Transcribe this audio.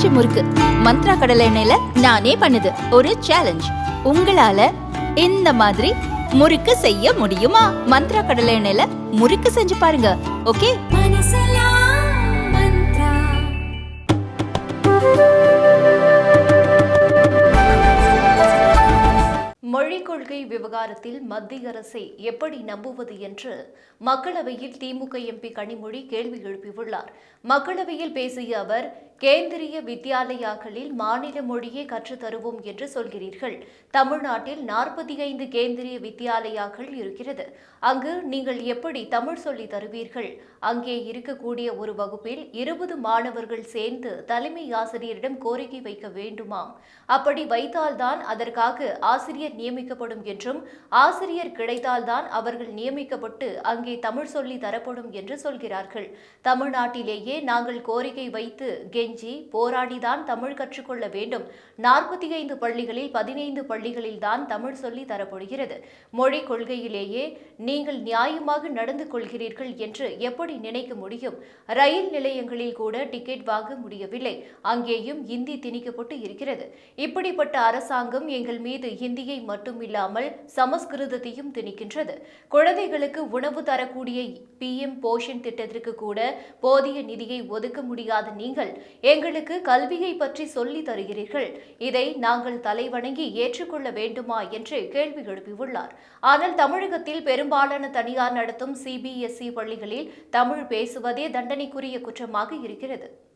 பஞ்சு முறுக்கு. மந்த்ரா கடலை எண்ணெயில நானே பண்ணுது. ஒரு சேலஞ்ச் உங்களால இந்த மாதிரி முறுக்கு செய்ய முடியுமா? மந்த்ரா கடலை எண்ணெயில முறுக்கு செஞ்சு பாருங்க. ஓகே? மொழிக் கொள்கை விவகாரத்தில் மத்திய அரசை எப்படி நம்புவது என்று மக்களவையில் திமுக எம்பி கனிமொழி கேள்வி எழுப்பியுள்ளார். மக்களவையில் பேசிய அவர் கேந்திரிய வித்யாலயாக்களில் மாநில மொழியை கற்றுத்தருவோம் என்று சொல்கிறீர்கள். தமிழ்நாட்டில் நாற்பத்தி ஐந்து கேந்திரிய வித்யாலயாக்கள் இருக்கிறது. அங்கு நீங்கள் எப்படி தமிழ் சொல்லி தருவீர்கள்? அங்கே இருக்கக்கூடிய ஒரு வகுப்பில் இருபது மாணவர்கள் சேர்ந்து தலைமை ஆசிரியரிடம் கோரிக்கை வைக்க வேண்டுமாம் அப்படி வைத்தால்தான் அதற்காக ஆசிரியர் நியமிக்கப்படும் என்றும் ஆசிரியர் கிடைத்தால்தான் அவர்கள் நியமிக்கப்பட்டு அங்கே தமிழ் சொல்லி தரப்படும் என்று சொல்கிறார்கள். தமிழ்நாட்டிலேயே நாங்கள் கோரிக்கை வைத்து கெஞ்சி போராடிதான் தமிழ் கற்றுக்கொள்ள வேண்டும். நாற்பத்தி ஐந்து பள்ளிகளில் பதினைந்து பள்ளிகளில் தான் தமிழ் சொல்லி தரப்படுகிறது. மொழி கொள்கையிலேயே நீங்கள் நியாயமாக நடந்து கொள்கிறீர்கள் என்று எப்படி நினைக்க முடியும்? ரயில் நிலையங்களில் கூட டிக்கெட் வாங்க முடியவில்லை. அங்கேயும் இந்தி திணிக்கப்பட்டு இருக்கிறது. இப்படிப்பட்ட அரசாங்கம் எங்கள் மீது இந்தியை மட்டுமில்லாமல் சமஸ்கிருதத்தையும் திணிக்கின்றது. குழந்தைகளுக்கு உணவு தரக்கூடிய பிஎம் போஷன் திட்டத்திற்கு கூட போதிய நிதியை ஒதுக்க முடியாத நீங்கள் எங்களுக்கு கல்வியை பற்றி சொல்லி தருகிறீர்கள். இதை நாங்கள் தலைவணங்கி ஏற்றுக்கொள்ள வேண்டுமா என்று கேள்வி எழுப்பியுள்ளார். ஆனால் தமிழகத்தில் பெரும்பாலான தனியார் நடத்தும் சிபிஎஸ்இ பள்ளிகளில் தமிழ் பேசுவதே தண்டனைக்குரிய குற்றமாக இருக்கிறது.